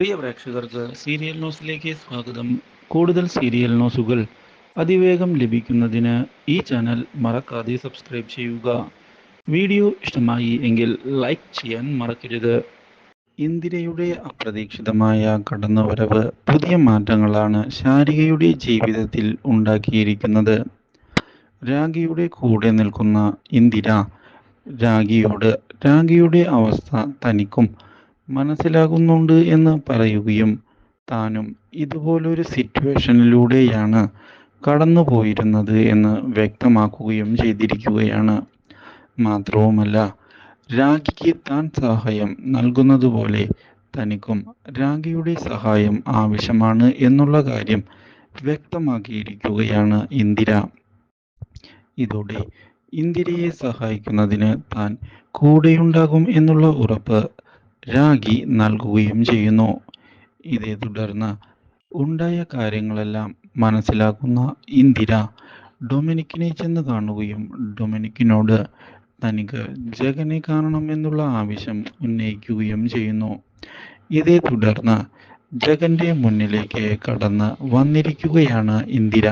പ്രിയ പ്രേക്ഷകർക്ക് സീരിയൽ ന്യൂസിലേക്ക് സ്വാഗതം. കൂടുതൽ സീരിയൽ ന്യൂസുകൾ അതിവേഗം ലഭിക്കുന്നതിന് ഈ ചാനൽ മറക്കാതെ സബ്സ്ക്രൈബ് ചെയ്യുക. വീഡിയോ ഇഷ്ടമായി എങ്കിൽ ലൈക്ക് ചെയ്യാൻ മറക്കരുത്. ഇന്ദിരയുടെ അപ്രതീക്ഷിതമായ കടന്നുവരവ് പുതിയ മാറ്റങ്ങളാണ് ശാരികയുടെ ജീവിതത്തിൽ ഉണ്ടാക്കിയിരിക്കുന്നത്. രാഗിയുടെ കൂടെ നിൽക്കുന്ന ഇന്ദിര രാഗിയോട് രാഗിയുടെ അവസ്ഥ തനിക്കും മനസ്സിലാകുന്നുണ്ട് എന്ന് പറയുകയും താനും ഇതുപോലൊരു സിറ്റുവേഷനിലൂടെയാണ് കടന്നു പോയിരുന്നത് എന്ന് വ്യക്തമാക്കുകയും ചെയ്തിരിക്കുകയാണ്. മാത്രവുമല്ല രാഖിക്ക് താൻ സഹായം നൽകുന്നതുപോലെ തനിക്കും രാഖിയുടെ സഹായം ആവശ്യമാണ് എന്നുള്ള കാര്യം വ്യക്തമാക്കിയിരിക്കുകയാണ് ഇന്ദിര. ഇതോടെ ഇന്ദിരയെ സഹായിക്കുന്നതിന് താൻ കൂടെയുണ്ടാകും എന്നുള്ള ഉറപ്പ് രാഖി നൽകുകയും ചെയ്യുന്നു. ഇതേ തുടർന്ന് ഉണ്ടായ കാര്യങ്ങളെല്ലാം മനസ്സിലാക്കുന്ന ഇന്ദിര ഡൊമിനിക്കിനെ ചെന്ന് കാണുകയും ഡൊമിനിക്കിനോട് തനിക്ക് ജഗനെ കാണണം എന്നുള്ള ആവശ്യം ഉന്നയിക്കുകയും ചെയ്യുന്നു. ഇതേ തുടർന്ന് ജഗന്റെ മുന്നിലേക്ക് കടന്ന് വന്നിരിക്കുകയാണ് ഇന്ദിര.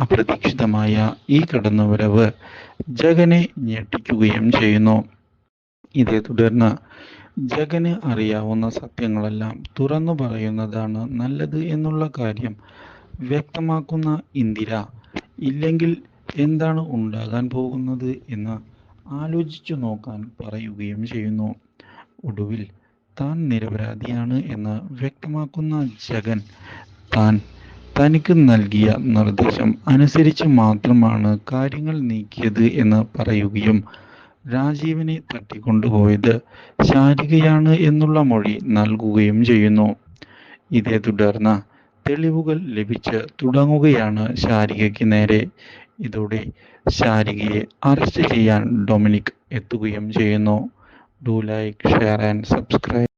അപ്രതീക്ഷിതമായ ഈ കടന്നുവരവ് ജഗനെ ഞെട്ടിക്കുകയും ചെയ്യുന്നു. ഇതേ തുടർന്ന് ജഗന് അറിയാവുന്ന സത്യങ്ങളെല്ലാം തുറന്നു പറയുന്നതാണ് നല്ലത് എന്നുള്ള കാര്യം വ്യക്തമാക്കുന്ന ഇന്ദിര. ഇല്ലെങ്കിൽ എന്താണ് ഉണ്ടാകാൻ പോകുന്നത് എന്ന് ആലോചിച്ചു നോക്കാൻ പറയുകയും ചെയ്യുന്നു. ഒടുവിൽ താൻ നിരപരാധിയാണ് എന്ന് വ്യക്തമാക്കുന്ന ജഗൻ താൻ തനിക്ക് നൽകിയ നിർദ്ദേശം അനുസരിച്ച് മാത്രമാണ് കാര്യങ്ങൾ നീക്കിയത് എന്ന് പറയുകയും രാജീവിനെ തട്ടിക്കൊണ്ടുപോയത് ശാരികയാണ് എന്നുള്ള മൊഴി നൽകുകയും ചെയ്യുന്നു. ഇതേ തുടർന്ന് തെളിവുകൾ ലഭിച്ച് തുടങ്ങുകയാണ് ശാരികയ്ക്ക് നേരെ. ഇതോടെ ശാരികയെ അറസ്റ്റ് ചെയ്യാൻ ഡൊമിനിക് എത്തുകയും ചെയ്യുന്നു. Do like share and subscribe.